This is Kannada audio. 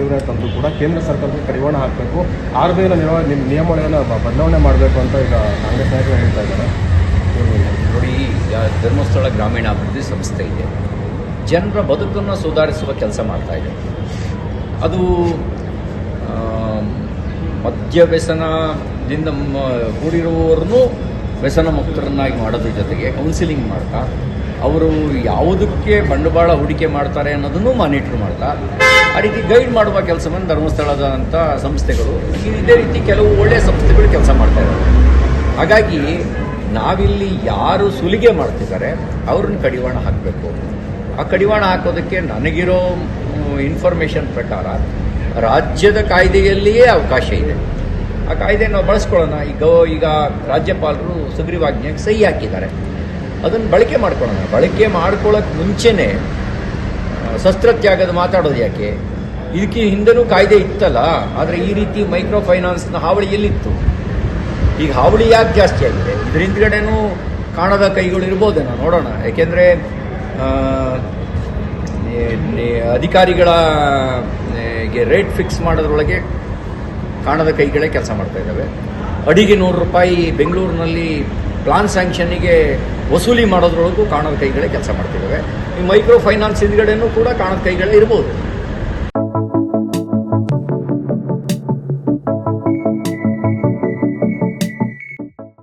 ಸುಗ್ರೀವರಾಜ್ ತಂದು ಕೂಡ ಕೇಂದ್ರ ಸರ್ಕಾರಕ್ಕೆ ಕಡಿವಾಣ ಹಾಕಬೇಕು. ಆರ್ ಬಿ ಐನ ನಿಮ್ಮ ನಿಯಮಗಳನ್ನು ಬದಲಾವಣೆ ಮಾಡಬೇಕು ಅಂತ ಈಗ ಕಾಂಗ್ರೆಸ್ ನಾಯಕರು ಹೇಳ್ತಾ ಇದ್ದಾರೆ. ನೋಡಿ ಧರ್ಮಸ್ಥಳ ಗ್ರಾಮೀಣಾಭಿವೃದ್ಧಿ ಸಂಸ್ಥೆ ಇದೆ. ಜನರ ಬದುಕನ್ನು ಸುಧಾರಿಸುವ ಕೆಲಸ ಮಾಡ್ತಾ ಇದೆ. ಅದು ಮದ್ಯ ವ್ಯಸನದಿಂದ ಕೂಡಿರುವವರನ್ನು ವ್ಯಸನ ಮುಕ್ತರನ್ನಾಗಿ ಮಾಡೋದ್ರ ಜೊತೆಗೆ ಕೌನ್ಸಿಲಿಂಗ್ ಮಾಡ್ತಾ ಅವರು ಯಾವುದಕ್ಕೆ ಬಂಡವಾಳ ಹೂಡಿಕೆ ಮಾಡ್ತಾರೆ ಅನ್ನೋದನ್ನು ಮಾನಿಟ್ರ್ ಮಾಡ್ತಾ, ಆ ರೀತಿ ಗೈಡ್ ಮಾಡುವ ಕೆಲಸವನ್ನು ಧರ್ಮಸ್ಥಳದಂಥ ಸಂಸ್ಥೆಗಳು ಇದೇ ರೀತಿ ಕೆಲವು ಒಳ್ಳೆಯ ಸಂಸ್ಥೆಗಳು ಕೆಲಸ ಮಾಡ್ತಾ ಇದ್ದಾರೆ ಹಾಗಾಗಿ ನಾವಿಲ್ಲಿ ಯಾರು ಸುಲಿಗೆ ಮಾಡ್ತಿದ್ದಾರೆ, ಅವ್ರನ್ನ ಕಡಿವಾಣ ಹಾಕಬೇಕು. ಆ ಕಡಿವಾಣ ಹಾಕೋದಕ್ಕೆ ನನಗಿರೋ ಇನ್ಫಾರ್ಮೇಷನ್ ಪ್ರಕಾರ ರಾಜ್ಯದ ಕಾಯ್ದೆಯಲ್ಲಿಯೇ ಅವಕಾಶ ಇದೆ. ಆ ಕಾಯ್ದೆ ನಾವು ಬಳಸ್ಕೊಳ್ಳೋಣ. ಈಗ ಈಗ ರಾಜ್ಯಪಾಲರು ಸುಗ್ರೀವಾಜ್ಞೆಗೆ ಸಹಿ ಹಾಕಿದ್ದಾರೆ. ಅದನ್ನು ಬಳಕೆ ಮಾಡ್ಕೊಳ್ಳೋಣ. ಬಳಕೆ ಮಾಡ್ಕೊಳ್ಳೋಕೆ ಮುಂಚೆನೇ ಶಸ್ತ್ರತ್ಯಾಗದ ಮಾತಾಡೋದು ಯಾಕೆ? ಇದಕ್ಕೆ ಹಿಂದೆನೂ ಕಾಯ್ದೆ ಇತ್ತಲ್ಲ? ಆದರೆ ಈ ರೀತಿ ಮೈಕ್ರೋ ಫೈನಾನ್ಸ್ನ ಹಾವಳಿ ಎಲ್ಲಿತ್ತು? ಈಗ ಹಾವಳಿ ಯಾಕೆ ಜಾಸ್ತಿ ಆಗಿದೆ? ಇದ್ರ ಹಿಂದ್ಗಡೆನೂ ಕಾಣದ ಕೈಗಳು ಇರ್ಬೋದೇನೋ ನೋಡೋಣ. ಯಾಕೆಂದರೆ ಅಧಿಕಾರಿಗಳ ರೇಟ್ ಫಿಕ್ಸ್ ಮಾಡೋದ್ರೊಳಗೆ ಕಾಣದ ಕೈಗಳೇ ಕೆಲಸ ಮಾಡ್ತಾ ಇದ್ದಾವೆ. ಅಡಿಗೆ ನೂರು ರೂಪಾಯಿ ಬೆಂಗಳೂರಿನಲ್ಲಿ ಪ್ಲಾನ್ ಸ್ಯಾಂಕ್ಷನ್ನಿಗೆ ವಸೂಲಿ ಮಾಡೋದ್ರೊಳಗೂ ಕಾಣದ ಕೈಗಳೇ ಕೆಲಸ ಮಾಡ್ತಿದ್ದಾವೆ. ಈ ಮೈಕ್ರೋ ಫೈನಾನ್ಸ್ ಹಿಂದ್ಗಡೆನೂ ಕೂಡ ಕಾಣದ ಕೈಗಳೇ ಇರ್ಬೋದು.